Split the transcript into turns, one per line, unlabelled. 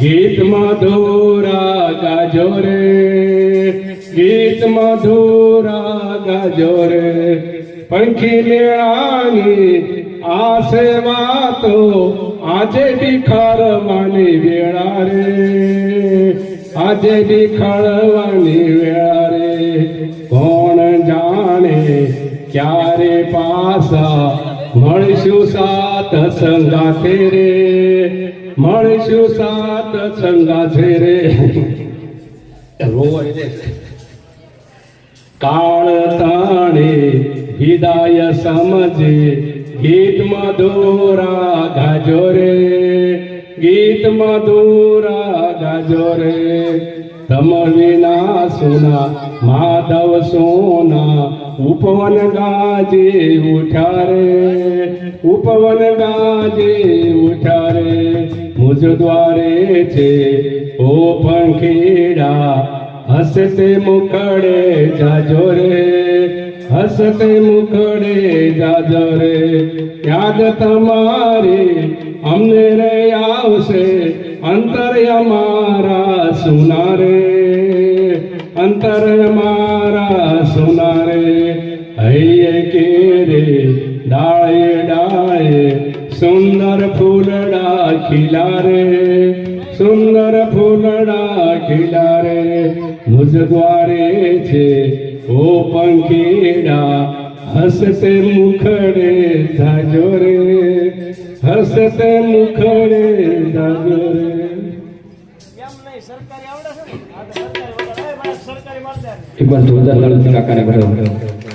ગીત મધુરા ગાજો રે. ગીત મધુરા ગાજો રે. પંખી મેળાની આ સેવા તો આજે ભીખરવાની વેળા રે. આજે ભીખરવાની વેળા રે. કોણ જાણે ક્યારે પાસા મળશું સાત સંગાથે રે મળશું સાત સંગાથે રે રોવાય રે. કાળ તાણે વિદાય સમજે ગીત મધુરા ગાજો રે ગીત મધુરા ગાજો રે. તમ વિના સુના, માધવ સોના, ઉપવન ગાજે ઉઠારે. ઉપવન ગાજે ઉઠારે. મુજ દ્વારે છે ઓ પંખીડા, હસતે મુખડે જાજો રે. હસતે મુખડે જાજો રે. યાદ તમારે, અમને અંતર અમારા સુના રે અંતર અમારા સુના રે હૈયે કે રે ડાળે ડાળે સુંદર ફૂલડા ખીલા રે સુંદર ફૂલડા ખીલા રે મુજ દ્વારે છે ઓ પંખીડા હસતે મુખડે જાજો રે હસતે
એક વાર જોરદાર તાળી કાકાને બરાબર